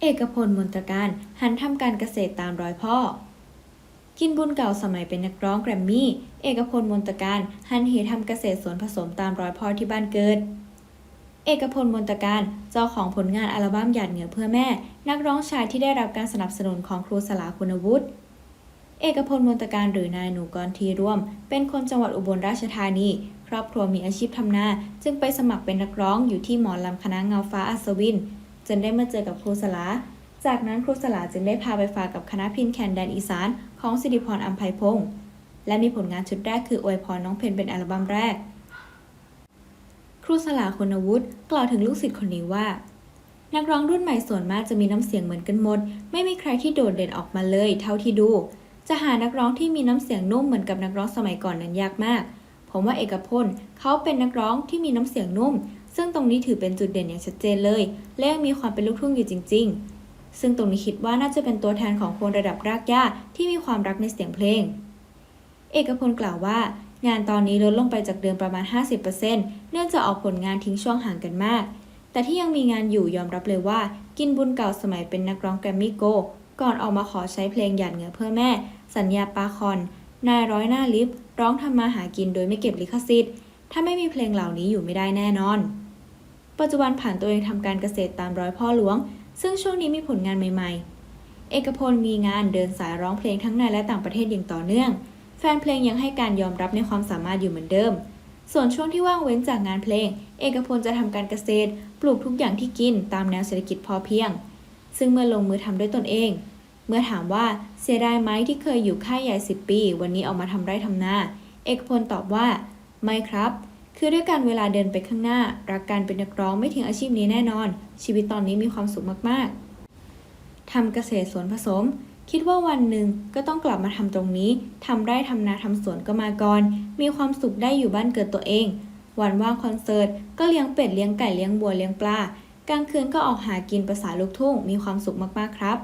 เอกพลมนตการหันทำการเกษตรตามรอยพ่อ กินบุญเก่าสมัยเป็นนักร้องแกรมมี่ เอกพลมนตการหันเหทำเกษตรสวนผสมตามรอยพ่อที่บ้านเกิด เอกพลมนตการเจ้าของผลงานอัลบั้มหยาดเหงื่อเพื่อแม่ นักร้องชายที่ได้รับการสนับสนุนของครูสลาคุณวุฒิเอกพลมนตการหรือนายหนูกรทีร่วม เป็นคนจังหวัดอุบลราชธานี ครอบครัวมีอาชีพทำนา จึงไปสมัครเป็นนักร้องอยู่ที่หมอลำคณะเงาฟ้าอัศวิน จนได้มาเจอกับครูสลา จากนั้นครูสลาจึงได้พาไปฝากกับคณะพินแคนแดนอีสานของสิริพรอัมไพพงศ์และมีผลงานชุดแรกคืออวยพรน้องเพนเป็นอัลบั้มแรก ครูสลาคุณวุฒิกล่าวถึงลูกศิษย์คนนี้ว่า นักร้องรุ่นใหม่ส่วนมากจะมีน้ำเสียงเหมือนกันหมด ไม่มีใครที่โดดเด่นออกมาเลย เท่าที่ดู จะหานักร้องที่มีน้ำเสียงนุ่มเหมือนกับนักร้องสมัยก่อนนั้นยากมาก ผมว่าเอกพลเขาเป็นนักร้องที่มีน้ำเสียงนุ่ม ซึ่งตรงนี้ถือเป็นจุดเด่นอย่างชัดเจนเลย และยังมีความเป็นลูกทุ่งอยู่จริง ๆ ซึ่งตรงนี้คิดว่าน่าจะเป็นตัวแทนของคนระดับรากหญ้าที่มีความรักในเสียงเพลง เอกพลกล่าวว่า งานตอนนี้ลดลงไปจากเดิมประมาณ 50%เนื่องจากออกผลงานทิ้งช่วงห่างกันมาก แต่ที่ยังมีงานอยู่ยอมรับเลยว่า กินบุญเก่าสมัยเป็นนักร้องแกรมมี่โกก่อนออกมาขอใช้เพลงหยาดเหงื่อเพื่อแม่ สัญญาปาคอน นายร้อยหน้าลิฟร้องทำมาหากินโดยไม่เก็บลิขสิทธิ์ ถ้าไม่มีเพลงเหล่านี้อยู่ไม่ได้แน่นอน ปัจจุบันผ่านตัวเองทำการเกษตรตามรอยพ่อหลวง ซึ่งช่วงนี้มีผลงานใหม่ ๆ เอกพลมีงานเดินสายร้องเพลงทั้งในและต่างประเทศอย่างต่อเนื่อง แฟนเพลงยังให้การยอมรับในความสามารถอยู่เหมือนเดิม ส่วนช่วงที่ว่างเว้นจากงานเพลง เอกพลจะทำการเกษตร ปลูกทุกอย่างที่กินตามแนวเศรษฐกิจพอเพียง ซึ่งเมื่อลงมือทำด้วยตนเอง เมื่อถามว่าเสียดายไหมที่เคยอยู่ค่ายใหญ่10 ปี วันนี้ออกมาทำไร่ทำนา เอกพลตอบว่า ไม่ครับ คือด้วยการเวลาเดินไปข้างหน้า รักการเป็นนักร้องไม่ทิ้งอาชีพนี้แน่นอน ชีวิตตอนนี้มีความสุขมากๆทำเกษตรสวนผสม คิดว่าวันหนึ่งก็ต้องกลับมาทำตรงนี้ทำไร่ทำนาทำสวนก็มาก่อน มีความสุขได้อยู่บ้านเกิดตัวเอง วันว่างคอนเสิร์ตก็เลี้ยงเป็ดเลี้ยงไก่เลี้ยงบัวเลี้ยงปลากลางคืนก็ออกหากินภาษาลูกทุ่งมีความสุขมากๆครับ